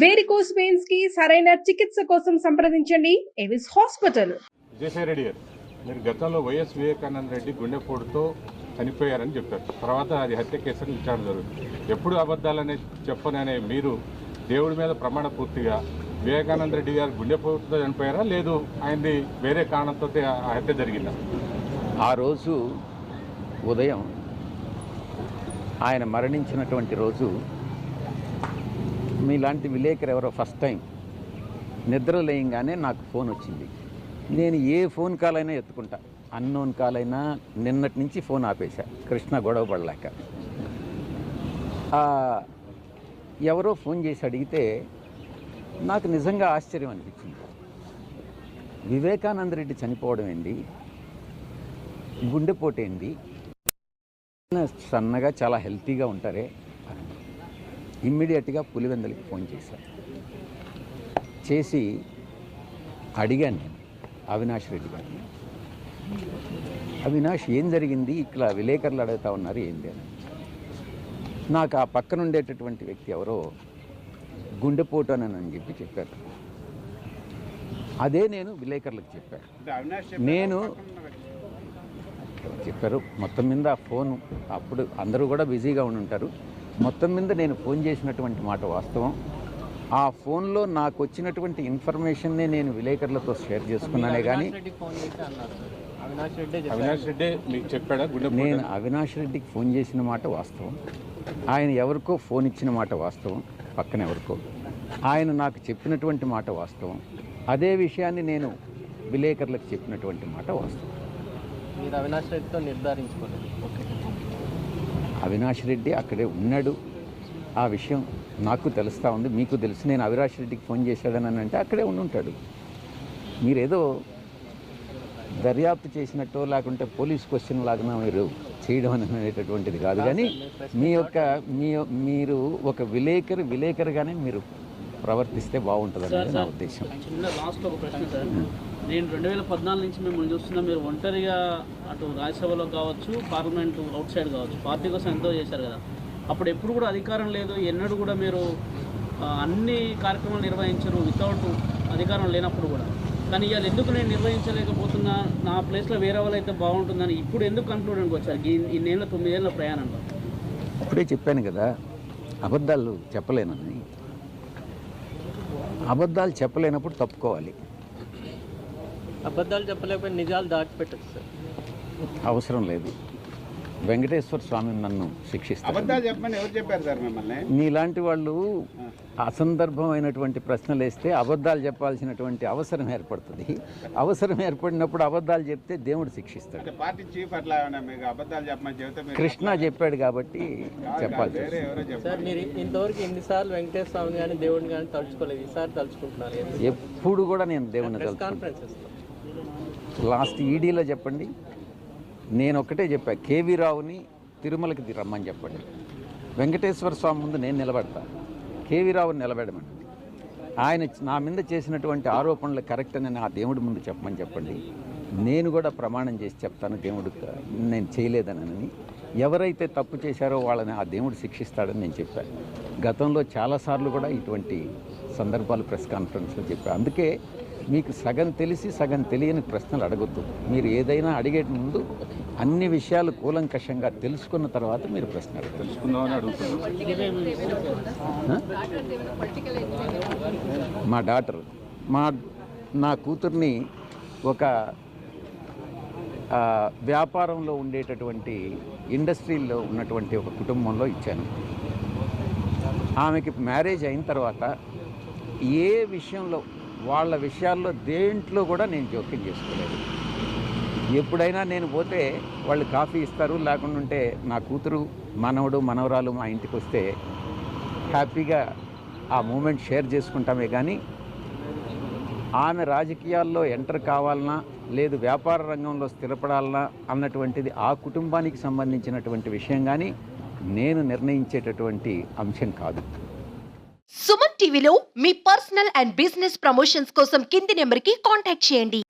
Varicose వెయిన్స్కి సరైన చికిత్స కోసం సంప్రదించండి. ఎవిస్ హాస్పిటల్. విజయసాయి రెడ్డి గారు మీరు గతంలో వైఎస్ వివేకానంద రెడ్డి గుండెపోటుతో చనిపోయారని చెప్పారు. తర్వాత అది హత్య కేసుని విచారణ జరుగుతుంది. ఎప్పుడు అబద్ధాలనే చెప్పననే మీరు దేవుడి మీద ప్రమాణ పూర్తిగా వివేకానంద రెడ్డి గారు గుండెపోటుతో చనిపోయారా? లేదు ఆయనది వేరే కారణంతో ఆ హత్య జరిగిందా? ఆ రోజు ఉదయం ఆయన మరణించినటువంటి రోజు మీలాంటి విలేకరు ఎవరో ఫస్ట్ టైం నిద్ర లేయంగానే నాకు ఫోన్ వచ్చింది. నేను ఏ ఫోన్ కాల్ అయినా ఎత్తుకుంటా. అన్నోన్ కాల్ అయినా నిన్నటి నుంచి ఫోన్ ఆపేశా. కృష్ణ గొడవ పడలేక. ఎవరో ఫోన్ చేసి అడిగితే నాకు నిజంగా ఆశ్చర్యం అనిపించింది. వివేకానంద రెడ్డి చనిపోవడం ఏంటి గుండెపోటు ఏంది? సన్నగా చాలా హెల్తీగా ఉంటారే. ఇమ్మీడియట్గా పులివెందులకి ఫోన్ చేశాను చేసి అడిగాను నేను అవినాష్ రెడ్డి గారిని. అవినాష్ ఏం జరిగింది? ఇక్కడ విలేకరులు అడుగుతా ఉన్నారు ఏంది అని నాకు ఆ పక్కన ఉండేటటువంటి వ్యక్తి ఎవరో గుండెపోటు అని అని చెప్పి చెప్పారు. అదే నేను విలేకరులకు చెప్పాను. నేను చెప్పారు మొత్తం మీద ఆ ఫోన్ అప్పుడు అందరూ కూడా బిజీగా ఉండి ఉంటారు మొత్తం మీద నేను ఫోన్ చేసినటువంటి మాట వాస్తవం. ఆ ఫోన్లో నాకు వచ్చినటువంటి ఇన్ఫర్మేషన్నే నేను విలేకరులతో షేర్ చేసుకున్నానే కానీ అవినాష్ రెడ్డి మీకు చెప్పాడా? నేను అవినాష్ రెడ్డికి ఫోన్ చేసిన మాట వాస్తవం. ఆయన ఎవరికో ఫోన్ ఇచ్చిన మాట వాస్తవం. పక్కన ఎవరికో. ఆయన నాకు చెప్పినటువంటి మాట వాస్తవం. అదే విషయాన్ని నేను విలేకరులకు చెప్పినటువంటి మాట వాస్తవం. మీరు అవినాష్ రెడ్డితో నిర్ధారించుకోలేదు. అవినాష్ రెడ్డి అక్కడే ఉన్నాడు. ఆ విషయం నాకు తెలుస్తూ ఉంది. మీకు తెలుసు. నేను అవినాష్ రెడ్డికి ఫోన్ చేశాడని అంటే అక్కడే ఉండి ఉంటాడు మీరేదో దర్యాప్తు చేసినట్టు లేకుంటే పోలీస్ క్వశ్చన్ లాగా మీరు చేయడం అనేటటువంటిది కాదు. కానీ మీ యొక్క మీ మీరు ఒక విలేకరు విలేకరుగానే మీరు ప్రవర్తిస్తే బాగుంటుంది నా ఉద్దేశం. చిన్న లాస్ట్ ఒక ప్రశ్న సార్. నేను రెండు వేల పద్నాలుగు నుంచి మిమ్మల్ని చూస్తున్నా మీరు ఒంటరిగా అటు రాజ్యసభలో కావచ్చు పార్లమెంట్ అవుట్ సైడ్ కావచ్చు పార్టీ కోసం ఎంతో చేశారు కదా. అప్పుడు ఎప్పుడు కూడా అధికారం లేదు ఎన్నడూ కూడా మీరు అన్ని కార్యక్రమాలు నిర్వహించరు వితౌట్ అధికారం లేనప్పుడు కూడా. కానీ ఇవాళ ఎందుకు నేను నిర్వహించలేకపోతున్నా నా ప్లేస్లో వేరే వాళ్ళు అయితే బాగుంటుందని ఇప్పుడు ఎందుకు కన్క్లూడెన్కి వచ్చారు? ఈ ఇన్నేళ్ళ తొమ్మిదేళ్ళ ప్రయాణంలో. అప్పుడే చెప్పాను కదా అబద్ధాలు చెప్పలేనని. అబద్ధాలు చెప్పలేనప్పుడు తప్పుకోవాలి. అబద్ధాలు చెప్పలేకపోతే నిజాలు దాచిపెట్టచ్చు సార్. అవసరం లేదు. వెంకటేశ్వర స్వామి నన్ను శిక్షిస్తారు. అబద్ధాలు చెప్పమని ఎవరు చెప్పారు సార్ మిమ్మల్ని? మీలాంటి వాళ్ళు అసందర్భమైనటువంటి ప్రశ్నలు వేస్తే అబద్ధాలు చెప్పాల్సినటువంటి అవసరం ఏర్పడుతుంది. అవసరం ఏర్పడినప్పుడు అబద్ధాలు చెప్తే దేవుడు శిక్షిస్తాడు. కృష్ణ చెప్పాడు కాబట్టి చెప్పాల్సి మీరు ఎన్నిసార్లు ఎన్నిసార్లు వెంకటేశ్వర స్వామిని కానీ దేవుడిని కానీ తలుచుకోలేదు. ఈసారి తలుచుకుంటున్నారు? ఎప్పుడు కూడా నేను ఇస్తాం లాస్ట్ ఈడీలో చెప్పండి. నేను ఒకటే చెప్పా కేవీ రావుని తిరుమలకి రమ్మని చెప్పండి. వెంకటేశ్వర స్వామి ముందు నేను నిలబడతా. కేవీ రావుని నిలబెడమండి ఆయన నా మీద చేసినటువంటి ఆరోపణలు కరెక్ట్ అని నా దేవుడి ముందు చెప్పమని చెప్పండి. నేను కూడా ప్రమాణం చేసి చెప్తాను దేవుడు నేను చేయలేదనని. ఎవరైతే తప్పు చేశారో వాళ్ళని ఆ దేవుడు శిక్షిస్తాడని నేను చెప్పాను గతంలో చాలాసార్లు కూడా ఇటువంటి సందర్భాలు ప్రెస్ కాన్ఫరెన్స్లో చెప్పాను అందుకే మీకు సగం తెలిసి సగం తెలియని ప్రశ్నలు అడగొద్దు. మీరు ఏదైనా అడిగే ముందు అన్ని విషయాలు కూలంకషంగా తెలుసుకున్న తర్వాత మీరు ప్రశ్న అడగదు తెలుసుకుందామని అడుగుతున్నాను. మా డాటర్ మా నా కూతుర్ని ఒక ఆ, వ్యాపారంలో ఉండేటటువంటి ఇండస్ట్రీలో ఉన్నటువంటి ఒక కుటుంబంలో ఇచ్చాను. ఆమెకి మ్యారేజ్ అయిన తర్వాత ఏ విషయంలో వాళ్ళ విషయాల్లో దేంట్లో కూడా నేను జోక్యం చేసుకోలేదు. ఎప్పుడైనా నేను పోతే వాళ్ళు కాఫీ ఇస్తారు లేకుండా ఉంటే నా కూతురు మనవడు మనవరాలు మా ఇంటికి వస్తే హ్యాపీగా ఆ మూమెంట్ షేర్ చేసుకుంటామే కానీ ఆమె రాజకీయాల్లో ఎంటర్ కావాలన్నా లేదు వ్యాపార రంగంలో స్థిరపడాలన్నా అన్నటువంటిది ఆ కుటుంబానికి సంబంధించినటువంటి విషయం కానీ నేను నిర్ణయించేటటువంటి అంశం కాదు. సుమన్ టీవీలో మీ పర్సనల్ అండ్ బిజినెస్ ప్రమోషన్స్ కోసం కింది నెంబర్కి కాంటాక్ట్ చేయండి.